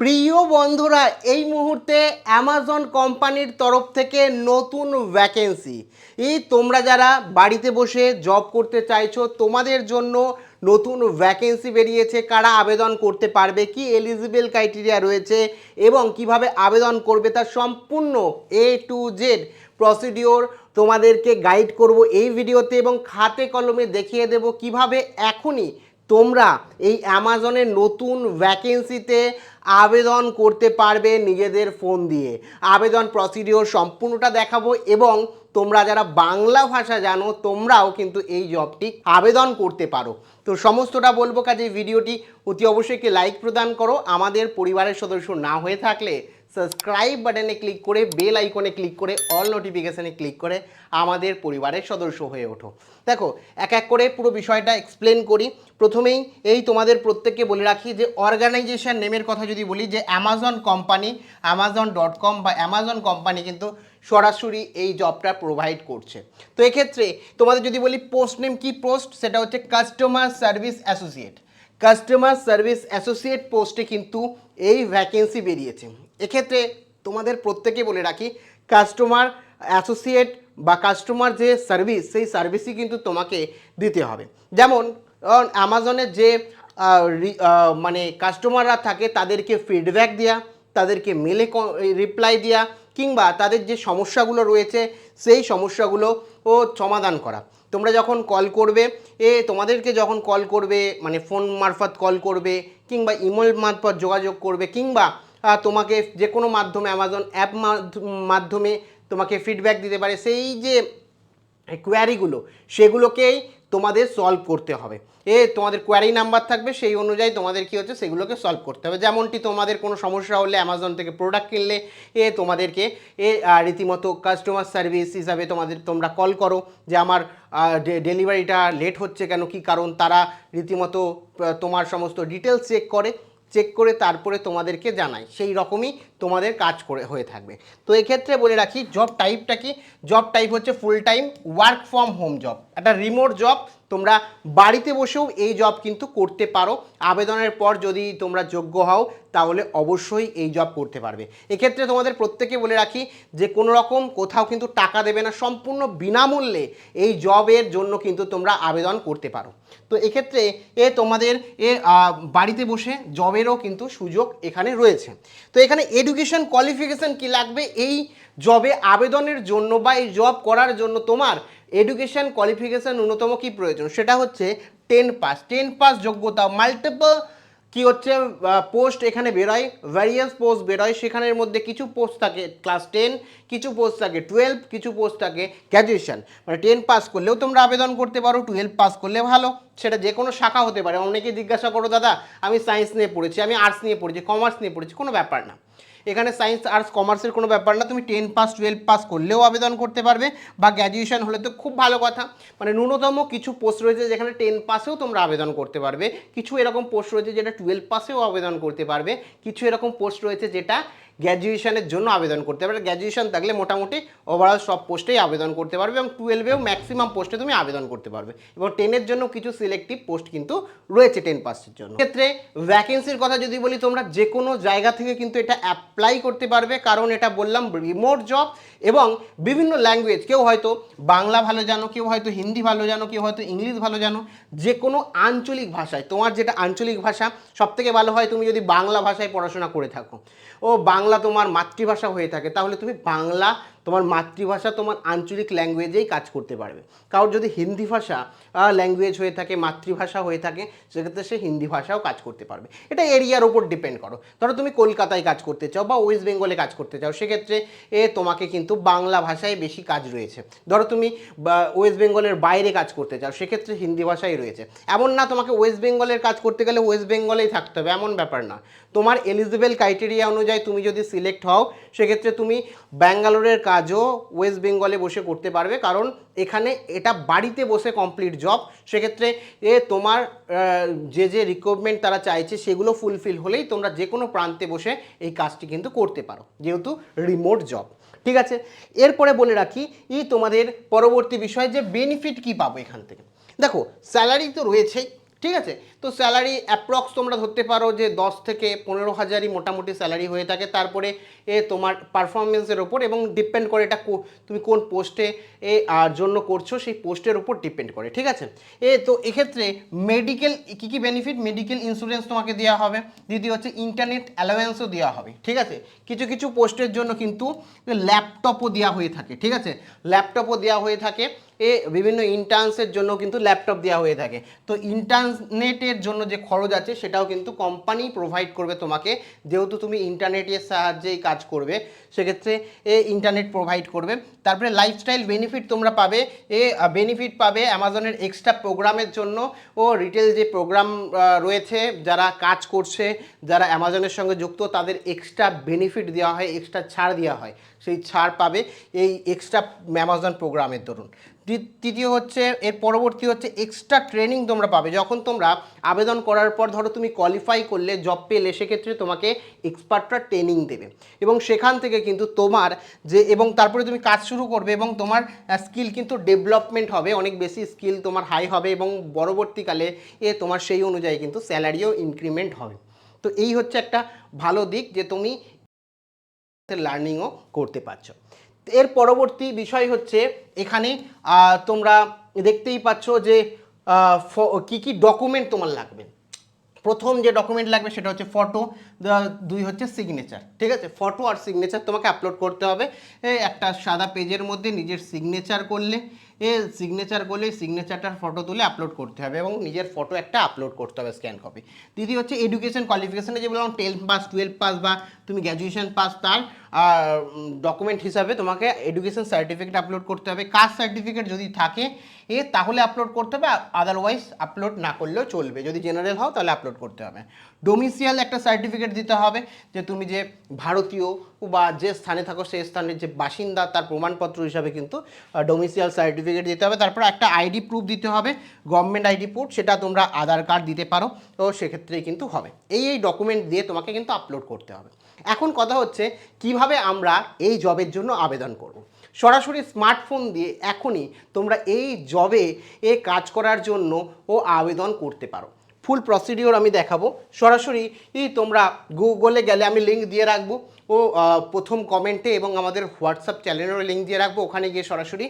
প্রিয় বন্ধুরা, এই মুহূর্তে অ্যামাজন কোম্পানির তরফ থেকে নতুন ভ্যাকেন্সি এই তোমরা যারা বাড়িতে বসে জব করতে চাইছো, তোমাদের জন্য নতুন ভ্যাকেন্সি বেরিয়েছে। কারা আবেদন করতে পারবে, কি এলিজিবল ক্রাইটেরিয়া রয়েছে এবং কীভাবে আবেদন করবে তার সম্পূর্ণ এ টু জেড প্রসিডিওর তোমাদেরকে গাইড করব এই ভিডিওতে এবং খাতে কলমে দেখিয়ে দেব কীভাবে এখনই তোমরা এই অ্যামাজনের নতুন ভ্যাকেন্সিতে আবেদন করতে পারবে নিজেদের ফোন দিয়ে। আবেদন প্রসিডিওর সম্পূর্ণটা দেখাবো এবং তোমরা যারা বাংলা ভাষা জানো, তোমরাও কিন্তু এই জবটি আবেদন করতে পারো। তো সমস্তটা বলব কাজে ভিডিওটি অতি অবশ্যই লাইক প্রদান করো। আমাদের পরিবারের সদস্য না হয়ে থাকলে সাবস্ক্রাইব বাটনে ক্লিক করে বেল আইকনে ক্লিক করে অল নোটিফিকেশানে ক্লিক করে আমাদের পরিবারের সদস্য হয়ে ওঠো। দেখো, এক এক করে পুরো বিষয়টা এক্সপ্লেন করি। প্রথমেই এই তোমাদের প্রত্যেককে বলে রাখি যে অর্গানাইজেশন নেমের কথা যদি বলি, যে Amazon company Amazon dot com বা অ্যামাজন কোম্পানি কিন্তু সরাসরি এই জবটা প্রোভাইড করছে। তো এক্ষেত্রে তোমাদের যদি বলি পোস্ট নেম কি পোস্ট সেটা হচ্ছে customer service associate customer service associate পোস্টে কিন্তু এই ভ্যাকেন্সি বেরিয়েছে। এক্ষেত্রে তোমাদের প্রত্যেকে বলে রাখি কাস্টমার অ্যাসোসিয়েট বা কাস্টমার যে সার্ভিস সেই সার্ভিসই কিন্তু তোমাকে দিতে হবে। যেমন অ্যামাজনের যে মানে কাস্টমাররা থাকে, তাদেরকে ফিডব্যাক দেওয়া তাদেরকে মেলে রিপ্লাই দেওয়া কিংবা তাদের যে সমস্যাগুলো রয়েছে, সেই সমস্যাগুলো ও সমাধান করা। তোমরা যখন কল করবে, এ তোমাদেরকে যখন কল করবে মানে ফোন মারফত কল করবে, কিংবা ইমেল মারফত যোগাযোগ করবে, কিংবা তোমাকে যে কোনো মাধ্যমে অ্যামাজন অ্যাপ মাধ্যমে তোমাকে ফিডব্যাক দিতে পারে। সেই যে কোয়ারিগুলো সেগুলোকেই তোমাদের সলভ করতে হবে। এ, তোমাদের কোয়ারি নাম্বার থাকবে, সেই অনুযায়ী তোমাদের কি হচ্ছে, সেগুলোকে সলভ করতে হবে। যেমনটি তোমাদের কোনো সমস্যা হলে অ্যামাজন থেকে প্রোডাক্ট কিনলে, এ, তোমাদেরকে, এ রীতিমতো কাস্টমার সার্ভিস হিসাবে তোমাদের, তোমরা কল করো যে আমার ডেলিভারিটা লেট হচ্ছে কেন, কি কারণ, তারা রীতিমতো তোমার সমস্ত ডিটেলস চেক করে। চেক করে তারপরে তোমাদেরকে জানাই। সেই রকমই তোমাদের কাজ করে হয়ে থাকবে। তো এক্ষেত্রে বলে রাখি জব টাইপটা কি? জব টাইপ হচ্ছে full time work from home job একটা রিমোট জব তোমরা বাড়িতে বসেও এই জব কিন্তু করতে পারো। আবেদনের পর যদি তোমরা যোগ্য হও, তাহলে অবশ্যই এই জব করতে পারবে। এক্ষেত্রে তোমাদের প্রত্যেকে বলে রাখি যে কোনো রকম কোথাও কিন্তু টাকা দেবে না, সম্পূর্ণ বিনামূল্যে এই জবের জন্য কিন্তু তোমরা আবেদন করতে পারো। তো এক্ষেত্রে এ তোমাদের এ বাড়িতে বসে জবেরও কিন্তু সুযোগ এখানে রয়েছে। তো এখানে এডুকেশন কোয়ালিফিকেশন কি লাগবে? এই জবে আবেদনের জন্য বা এই জব করার জন্য তোমার এডুকেশন কোয়ালিফিকেশান ন্যূনতম কি প্রয়োজন? সেটা হচ্ছে টেন পাস টেন পাস যোগ্যতা মাল্টিপল কি হচ্ছে পোস্ট এখানে বেরোয় ভ্যারিয়াস পোস্ট বেরোয়, সেখানের মধ্যে কিছু পোস্ট থাকে ক্লাস টেন কিছু পোস্ট থাকে টুয়েলভ কিছু পোস্ট থাকে গ্র্যাজুয়েশন মানে টেন পাস করলেও তোমরা আবেদন করতে পারো টুয়েলভ পাস করলে ভালো। সেটা যে কোনো শাখা হতে পারে। অনেকে জিজ্ঞাসা করো, দাদা, আমি সায়েন্স নিয়ে পড়েছি, আমি আর্টস নিয়ে পড়েছি কমার্স নিয়ে পড়েছি, কোনো ব্যাপার না। এখানে সায়েন্স, আর্টস, কমার্সের কোনো ব্যাপার না। তুমি টেন পাস টুয়েলভ পাস করলেও আবেদন করতে পারবে বা গ্র্যাজুয়েশন হলে তো খুব ভালো কথা। মানে ন্যূনতম কিছু পোস্ট রয়েছে যেখানে টেন পাসেও তোমরা আবেদন করতে পারবে। কিছু এরকম পোস্ট রয়েছে যেটা টুয়েলভ পাসেও আবেদন করতে পারবে। কিছু এরকম পোস্ট রয়েছে যেটা গ্র্যাজুয়েশনের জন্য আবেদন করতে পারবে। গ্র্যাজুয়েশন থাকলে মোটামুটি ওভারঅল সব পোস্টেই আবেদন করতে পারবে এবং টুয়েলভেও ম্যাক্সিমাম পোস্টে তুমি আবেদন করতে পারবে। এবং টেনের জন্য কিছু সিলেক্টিভ পোস্ট কিন্তু রয়েছে টেন পাসের জন্য। ক্ষেত্রে ভ্যাকেন্সির কথা যদি বলি, তোমরা যে কোনো জায়গা থেকে কিন্তু এটা অ্যাপ্লাই করতে পারবে। কারণ এটা বললাম রিমোট জব এবং বিভিন্ন ল্যাঙ্গুয়েজ কেউ হয়তো বাংলা ভালো জানো, কেউ হয়তো হিন্দি ভালো জানো, কেউ হয়তো ইংলিশ ভালো জানো। যে কোনো আঞ্চলিক ভাষায়, তোমার যেটা আঞ্চলিক ভাষা, সবথেকে ভালো হয় তুমি যদি বাংলা ভাষায় পড়াশোনা করে থাকো। ও বাংলা তোমার মাতৃভাষা হয়ে থাকে তাহলে তুমি বাংলা তোমার মাতৃভাষা তোমার আঞ্চলিক ল্যাঙ্গুয়েজেই কাজ করতে পারবে। কারোর যদি হিন্দি ভাষা ল্যাঙ্গুয়েজ হয়ে থাকে, মাতৃভাষা হয়ে থাকে, সেক্ষেত্রে সে হিন্দি ভাষাও কাজ করতে পারবে। এটা এরিয়ার ওপর ডিপেন্ড করো। ধরো তুমি কলকাতায় কাজ করতে চাও বা ওয়েস্ট বেঙ্গলে কাজ করতে চাও, সেক্ষেত্রে এ তোমাকে কিন্তু বাংলা ভাষায় বেশি কাজ রয়েছে। ধরো তুমি ওয়েস্ট বেঙ্গলের বাইরে কাজ করতে চাও, সেক্ষেত্রে হিন্দি ভাষাই রয়েছে। এমন না তোমাকে ওয়েস্ট বেঙ্গলের কাজ করতে গেলে ওয়েস্ট বেঙ্গলেই থাকতে হবে, এমন ব্যাপার না। তোমার এলিজিবল ক্রাইটেরিয়া অনুযায়ী তুমি যদি সিলেক্ট হও, সেক্ষেত্রে তুমি ব্যাঙ্গালোরের কাজও ওয়েস্ট বেঙ্গলে বসে করতে পারবে। কারণ এখানে এটা বাড়িতে বসে কমপ্লিট জব সেক্ষেত্রে, এ তোমার যে যে রিকোয়ারমেন্ট তারা চাইছে সেগুলো ফুলফিল হলেই তোমরা যে কোনো প্রান্তে বসে এই কাজটি কিন্তু করতে পারো। যেহেতু রিমোট জব ঠিক আছে? এরপরে বলে রাখি, ই তোমাদের পরবর্তী বিষয় যে বেনিফিট কি পাবো এখান থেকে। দেখো স্যালারি তো রয়েছেই। ঠিক আছে? তো স্যালারি অ্যাপ্রক্স তোমরা ধরতে পারো যে দশ থেকে পনেরো হাজারই মোটামুটি স্যালারি হয়ে থাকে। তারপরে এ তোমার পারফরমেন্সের ওপর এবং ডিপেন্ড করে এটা তুমি কোন পোস্টে এ আর জন্য করছ, সেই পোস্টের ওপর ডিপেন্ড করে, ঠিক আছে? এ তো এক্ষেত্রে মেডিকেল কী কী বেনিফিট মেডিকেল ইন্স্যুরেন্স তোমাকে দেওয়া হবে। দ্বিতীয় হচ্ছে ইন্টারনেট অ্যালাওয়েন্সও দেওয়া হবে, ঠিক আছে? কিছু কিছু পোস্টের জন্য কিন্তু ল্যাপটপও দেওয়া হয়ে থাকে, ঠিক আছে? ল্যাপটপও দেওয়া হয়ে থাকে। এ বিভিন্ন ইন্টার্নসের জন্য কিন্তু ল্যাপটপ দেওয়া হয়ে থাকে। তো ইন্টারনেটের জন্য যে খরচ আছে, সেটাও কিন্তু কোম্পানি প্রোভাইড করবে তোমাকে। যেহেতু তুমি ইন্টারনেটের সাহায্যেই কাজ করবে, সেক্ষেত্রে এ ইন্টারনেট প্রোভাইড করবে। তারপরে লাইফস্টাইল বেনিফিট তোমরা পাবে। এ বেনিফিট পাবে অ্যামাজনের এক্সট্রা প্রোগ্রামের জন্য। ও রিটেল যে প্রোগ্রাম রয়েছে, যারা কাজ করছে, যারা অ্যামাজনের সঙ্গে যুক্ত, তাদের এক্সট্রা বেনিফিট দেওয়া হয় এক্সট্রা ছাড় দেওয়া হয়। সেই ছাড় পাবে এই এক্সট্রা অ্যামাজন প্রোগ্রামের দরুন। তৃতীয় হচ্ছে, এর পরবর্তী হচ্ছে এক্সট্রা ট্রেনিং তোমরা পাবে। যখন তোমরা আবেদন করার পর ধরো তুমি কোয়ালিফাই করলে জব পেলে, সেক্ষেত্রে তোমাকে এক্সপার্টরা ট্রেনিং দেবে। এবং সেখান থেকে কিন্তু তোমার যে, এবং তারপরে তুমি কাজ শুরু করবে এবং তোমার স্কিল কিন্তু ডেভেলপমেন্ট হবে, অনেক বেশি স্কিল তোমার হাই হবে এবং পরবর্তীকালে এ তোমার সেই অনুযায়ী কিন্তু স্যালারিও ইনক্রিমেন্ট হবে। তো এই হচ্ছে একটা ভালো দিক যে তুমি লার্নিংও করতে পারছ। এর পরবর্তী বিষয় হচ্ছে এখানে তোমরা দেখতেই পাচ্ছ যে কি কি ডকুমেন্ট তোমার লাগবে। প্রথম যে ডকুমেন্ট লাগবে সেটা হচ্ছে ফটো দুই হচ্ছে সিগনেচার ঠিক আছে? ফটো আর সিগনেচার তোমাকে আপলোড করতে হবে। একটা সাদা পেজের মধ্যে নিজের সিগনেচার করলে এ সিগনেচার করলে সিগনেচারটার ফটো তুলে আপলোড করতে হবে এবং নিজের ফটো একটা আপলোড করতে হবে স্ক্যান কপি তৃতীয় হচ্ছে এডুকেশন কোয়ালিফিকেশানে যে বললাম টেন পাস টুয়েলভ পাস বা তুমি গ্র্যাজুয়েশন পাস তার ডকুমেন্ট হিসাবে তোমাকে এডুকেশন সার্টিফিকেট আপলোড করতে হবে। কাস্ট সার্টিফিকেট যদি থাকে, এ, তাহলে আপলোড করতে হবে। আদারওয়াইজ আপলোড না করলেও চলবে। যদি জেনারেল হও, তাহলে আপলোড করতে হবে। ডোমিসিয়াল একটা সার্টিফিকেট দিতে হবে যে তুমি যে ভারতীয় বা যে স্থানে থাকো, সেই স্থানের যে বাসিন্দা, তার প্রমাণপত্র হিসাবে কিন্তু ডোমিসিয়াল সার্টিফিকেট দিতে হবে। তারপর একটা আইডি প্রুফ দিতে হবে গভর্নমেন্ট আইডি প্রুফ সেটা তোমরা আধার কার্ড দিতে পারো। তো সেক্ষেত্রেই কিন্তু হবে। এই এই ডকুমেন্ট দিয়ে তোমাকে কিন্তু আপলোড করতে হবে। এখন কথা হচ্ছে, কীভাবে আমরা এই জবের জন্য আবেদন করব? সরাসরি স্মার্টফোন দিয়ে এখনই তোমরা এই জবে এ কাজ করার জন্য ও আবেদন করতে পারো। ফুল প্রসিডিওর আমি দেখাবো। সরাসরি তোমরা গুগলে গেলে আমি লিঙ্ক দিয়ে রাখব। ও প্রথম কমেন্টে এবং আমাদের হোয়াটসঅ্যাপ চ্যানেলেরও লিঙ্ক দিয়ে রাখব, ওখানে গিয়ে সরাসরি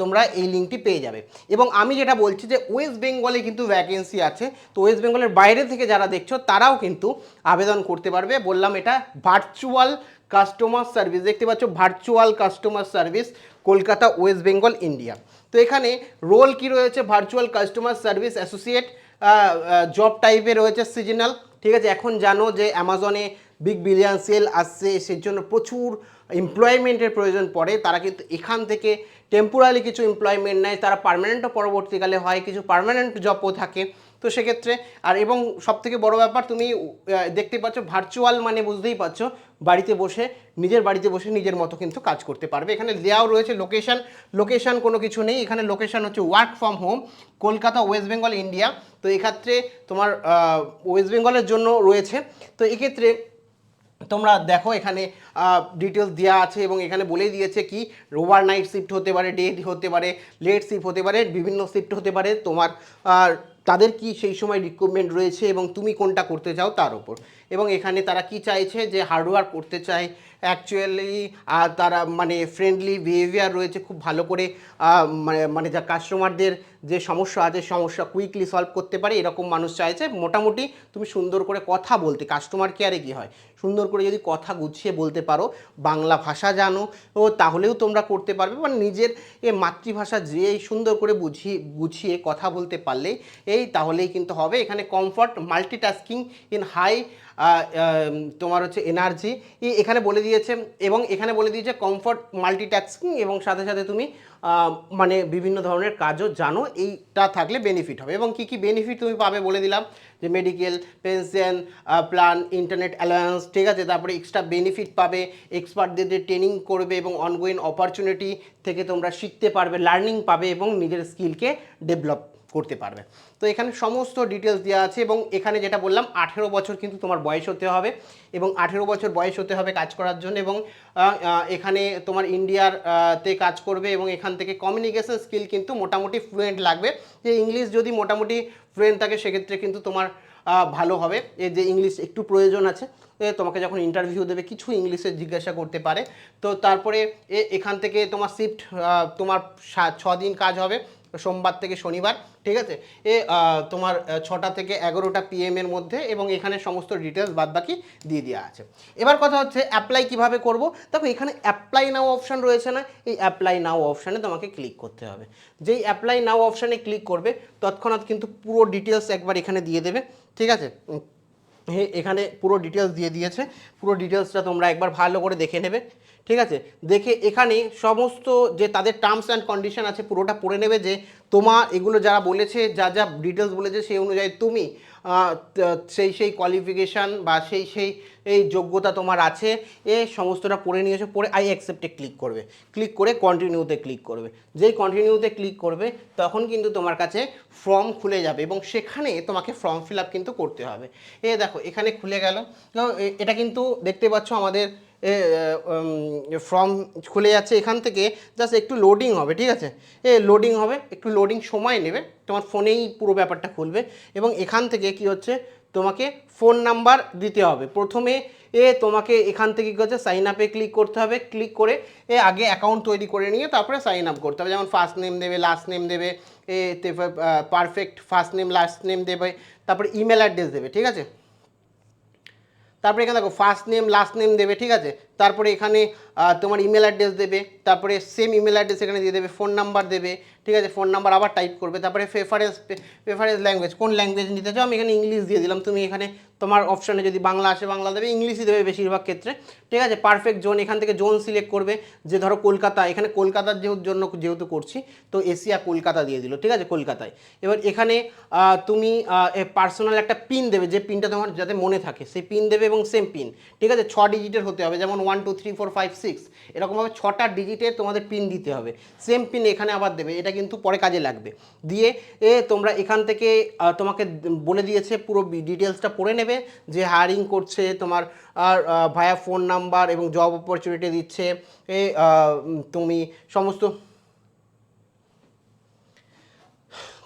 তোমরা এই লিঙ্কটি পেয়ে যাবে। এবং আমি যেটা বলছি যে ওয়েস্ট বেঙ্গলে কিন্তু ভ্যাকেন্সি আছে, তো ওয়েস্ট বেঙ্গলের বাইরে থেকে যারা দেখছ, তারাও কিন্তু আবেদন করতে পারবে। বললাম এটা ভার্চুয়াল কাস্টমার সার্ভিস দেখতে পাচ্ছ virtual customer service Kolkata West Bengal India তো এখানে রোল কি রয়েছে? Virtual customer service associate job টাইপে রয়েছে সিজনাল ঠিক আছে, এখন জানো যে অ্যামাজনে বিগ বিলিয়ন সেল আসছে সেই জন্য প্রচুর এমপ্লয়মেন্টের প্রয়োজন পড়ে। তারা কিন্তু এখান থেকে টেম্পোরারি কিছু এমপ্লয়মেন্ট নেয়, তারা পারমানেন্টও পরবর্তীকালে হয়, কিছু পারমানেন্ট জবও থাকে। তো সেক্ষেত্রে, আর এবং সব থেকে বড় ব্যাপার, তুমি দেখতে পাচ্ছ ভার্চুয়াল মানে বুঝতেই পারছ, বাড়িতে বসে, নিজের বাড়িতে বসে নিজের মতো কিন্তু কাজ করতে পারবে। এখানে দেওয়াও রয়েছে লোকেশন লোকেশন কোনো কিছু নেই। এখানে লোকেশান হচ্ছে work from home Kolkata West Bengal India তো এক্ষেত্রে তোমার ওয়েস্ট বেঙ্গলের জন্য রয়েছে। তো এক্ষেত্রে তোমরা দেখো এখানে ডিটেলস দেওয়া আছে এবং এখানে বলেই দিয়েছে কি ওভার নাইট শিফট হতে পারে ডে হতে পারে লেট শিফট হতে পারে, বিভিন্ন শিফট হতে পারে। তোমার তাদের কি সেই সময় রিক্রুটমেন্ট রয়েছে এবং তুমি কোনটা করতে চাও তার উপর। এবং এখানে তারা কি চাইছে যে হার্ডওয়ার্ক করতে চায়। অ্যাকচুয়ালি তারা মানে ফ্রেন্ডলি বিহেভিয়ার রয়েছে, খুব ভালো করে মানে মানে যা কাস্টমারদের যে সমস্যা আছে, সমস্যা কুইকলি সলভ করতে পারে, এরকম মানুষ চাইছে। মোটামুটি তুমি সুন্দর করে কথা বলতে কাস্টমার কেয়ারে কি হয়। সুন্দর করে যদি কথা গুছিয়ে বলতে পারো, বাংলা ভাষা জানো, ও তাহলেও তোমরা করতে পারবে। মানে নিজের এ মাতৃভাষা যে সুন্দর করে বুঝিয়ে গুছিয়ে কথা বলতে পারলে, এই তাহলেই কিন্তু হবে। এখানে কমফর্ট মাল্টিটাস্কিং ইন হাই তোমার হচ্ছে এনার্জি এখানে বলে দিয়েছে, এবং এখানে বলে দিয়েছে কমফর্ট মাল্টিটাস্কিং এবং সাথে সাথে তুমি মানে বিভিন্ন ধরনের কাজও জানো, এইটা থাকলে বেনিফিট হবে। এবং কি কি বেনিফিট তুমি পাবে বলে দিলাম, যে medical pension plan internet alliance ঠিক আছে? তারপরে এক্সট্রা বেনিফিট পাবে এক্সপার্টদের ট্রেনিং করবে এবং অনগোয়িং অপরচুনিটি থেকে তোমরা শিখতে পারবে লার্নিং পাবে এবং নিজের স্কিলকে ডেভেলপ করতে পারবে। তো এখানে সমস্ত ডিটেলস দেওয়া আছে এবং এখানে যেটা বললাম, আঠেরো বছর কিন্তু তোমার বয়স হতে হবে এবং আঠেরো বছর বয়স হতে হবে কাজ করার জন্য এবং এখানে তোমার ইন্ডিয়ার তে কাজ করবে এবং এখান থেকে কমিউনিকেশন স্কিল কিন্তু মোটামুটি ফ্লুয়েন্ট লাগবে। যে ইংলিশ যদি মোটামুটি ফ্লুয়েন্ট থাকে, সেক্ষেত্রে কিন্তু তোমার ভালো হবে। এই যে ইংলিশ একটু প্রয়োজন আছে তোমাকে যখন ইন্টারভিউ দেবে, কিছু ইংলিশে জিজ্ঞাসা করতে পারে। তো তারপরে এ, এখান থেকে তোমার শিফট তোমার ছ দিন কাজ হবে। সোমবার থেকে শনিবার, ঠিক আছে? এ তোমার ছটা থেকে এগারোটা পিএম এর মধ্যে এবং এখানে সমস্ত ডিটেলস বাদবাকি দিয়ে দেওয়া আছে। এবার কথা হচ্ছে অ্যাপ্লাই কীভাবে করব? দেখো, এখানে অ্যাপ্লাই নাও অপশান রয়েছে না? এই অ্যাপ্লাই নাও অপশানে তোমাকে ক্লিক করতে হবে। যেই অ্যাপ্লাই নাও অপশানে ক্লিক করবে, তৎক্ষণাৎ কিন্তু পুরো ডিটেলস একবার এখানে দিয়ে দেবে, ঠিক আছে? এখানে পুরো ডিটেলস দিয়ে দিয়েছে। পুরো ডিটেলসটা তোমরা একবার ভালো করে দেখে নেবে। ঠিক আছে? দেখে এখানে সমস্ত যে তাদের টার্মস অ্যান্ড কন্ডিশন আছে পুরোটা পড়ে নেবে যে তোমার এগুলো যারা বলেছে, যা যা ডিটেলস বলেছে সেই অনুযায়ী তুমি সেই সেই কোয়ালিফিকেশান বা সেই সেই, এই যোগ্যতা তোমার আছে, এ সমস্তটা পড়ে নিয়েছো, পড়ে আই অ্যাকসেপ্টে ক্লিক করবে। ক্লিক করে কন্টিনিউতে ক্লিক করবে। যেই কন্টিনিউতে ক্লিক করবে, তখন কিন্তু তোমার কাছে ফর্ম খুলে যাবে এবং সেখানে তোমাকে ফর্ম ফিল আপ কিন্তু করতে হবে। এ দেখো, এখানে খুলে গেল। এটা কিন্তু দেখতে পাচ্ছ আমাদের ফর্ম খুলে যাচ্ছে এখান থেকে জাস্ট একটু লোডিং হবে, ঠিক আছে? এ লোডিং হবে, একটু লোডিং সময় নেবে, তোমার ফোনেই পুরো ব্যাপারটা খুলবে, এবং এখান থেকে কি হচ্ছে? তোমাকে ফোন নাম্বার দিতে হবে। প্রথমে এ, তোমাকে এখান থেকে কী হচ্ছে? সাইন আপে ক্লিক করতে হবে ক্লিক করে এ, আগে অ্যাকাউন্ট তৈরি করে নিয়ে তারপরে সাইন আপ করতে হবে। যেমন ফার্স্ট নেম দেবে লাস্ট নেম দেবে, এ perfect first name last name দেবে, তারপরে ইমেল অ্যাড্রেস দেবে, ঠিক আছে? তারপরে এখানে দেখো ফার্স্ট নেম লাস্ট নেম দেবে ঠিক আছে? তারপরে এখানে তোমার ইমেল অ্যাড্রেস দেবে, তারপরে সেম ইমেল অ্যাড্রেস এখানে দিয়ে দেবে ফোন নাম্বার দেবে, ঠিক আছে? ফোন নাম্বার আবার টাইপ করবে, তারপরে প্রেফারেন্স প্রেফারেন্স ল্যাঙ্গুয়েজ কোন ল্যাঙ্গুয়েজ নিতে চাও? আমি এখানে ইংলিশ দিয়ে দিলাম, তুমি এখানে তোমার অপশানে যদি বাংলা আসে, বাংলা দেবে ইংলিশই দেবে বেশিরভাগ ক্ষেত্রে, ঠিক আছে? পারফেক্ট জোন এখান থেকে জোন সিলেক্ট করবে, যে ধরো কলকাতা, এখানে কলকাতার যেহেতু জন্য যেহেতু করছি, তো এশিয়া কলকাতা দিয়ে দিল, ঠিক আছে? কলকাতায়। এবার এখানে তুমি পার্সোনাল একটা পিন দেবে, যে পিনটা তোমার যাতে মনে থাকে, সেই পিন দেবে এবং সেম পিন ঠিক আছে? ছ ডিজিটের হতে হবে, যেমন one two three four five six এরকমভাবে ছটা ডিজিটের তোমাদের পিন দিতে হবে। সেম পিন এখানে আবার দেবে, এটা কিন্তু পরে কাজে লাগবে। দিয়ে, এ, তোমরা এখান থেকে তোমাকে বলে দিয়েছে, পুরো ডিটেলসটা পড়ে নেবে, যে হায়ারিং করছে, তোমার, আর ভায়া ফোন নাম্বার এবং জব অপরচুনিটি দিচ্ছে, এ তুমি, সমস্ত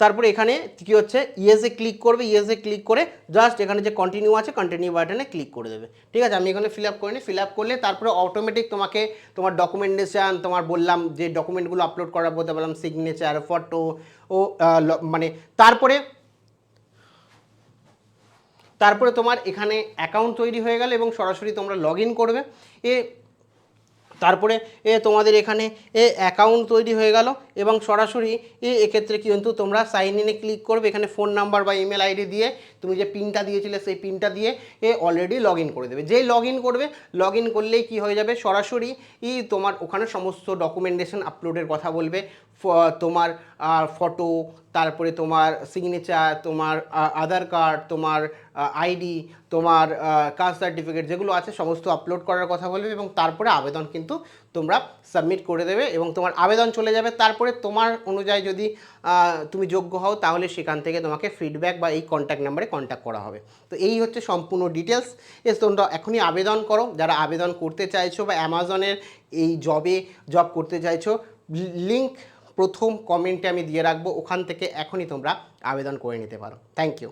তারপরে এখানে কি হচ্ছে? ইয়েসে ক্লিক করবে ইয়েসে ক্লিক করে জাস্ট এখানে যে কন্টিনিউ আছে কন্টিনিউ বাটনে ক্লিক করে দেবে। ঠিক আছে? আমি এখানে ফিল আপ করে নিই ফিল আপ করলে তারপরে অটোমেটিক তোমাকে তোমার ডকুমেন্টেশন তোমার বললাম যে ডকুমেন্টগুলো আপলোড করার বলতে বললাম সিগনেচার ফটো ও মানে তারপরে তারপরে তোমার এখানে অ্যাকাউন্ট তৈরি হয়ে গেল এবং সরাসরি তোমরা লগ করবে। এ তারপরে, এ, তোমাদের এখানে, এ অ্যাকাউন্ট তৈরি হয়ে গেল। এবং সরাসরি, এ, এক্ষেত্রে কিন্তু তোমরা সাইন ইনে ক্লিক করবে। এখানে ফোন নাম্বার বা ইমেল আইডি দিয়ে তুমি যে পিনটা দিয়েছিলে, সেই পিনটা দিয়ে এ অলরেডি লগ করে দেবে। যেই লগ করবে লগ করলেই কি হয়ে যাবে? সরাসরি ই তোমার ওখানে সমস্ত ডকুমেন্টেশন আপলোডের কথা বলবে। তোমার ফটো তারপরে তোমার সিগনেচার তোমার আধার কার্ড তোমার আইডি তোমার কাস্ট সার্টিফিকেট যেগুলো আছে সমস্ত আপলোড করার কথা বলবে এবং তারপরে আবেদন কিন্তু তোমরা সাবমিট করে দেবে এবং তোমার আবেদন চলে যাবে। তারপরে তোমার অনুযায়ী যদি তুমি যোগ্য হও তাহলে সেখান থেকে তোমাকে ফিডব্যাক বা এই কন্ট্যাক্ট নাম্বারে কন্ট্যাক্ট করা হবে। তো এই হচ্ছে সম্পূর্ণ ডিটেলস এস, তোমরা এখনই আবেদন করো। যারা আবেদন করতে চাইছো বা অ্যামাজনের এই জবে জব করতে চাইছো লিঙ্ক প্রথম কমেন্টে আমি দিয়ে রাখব, ওখান থেকে এখনই তোমরা আবেদন করে নিতে পারো। Thank you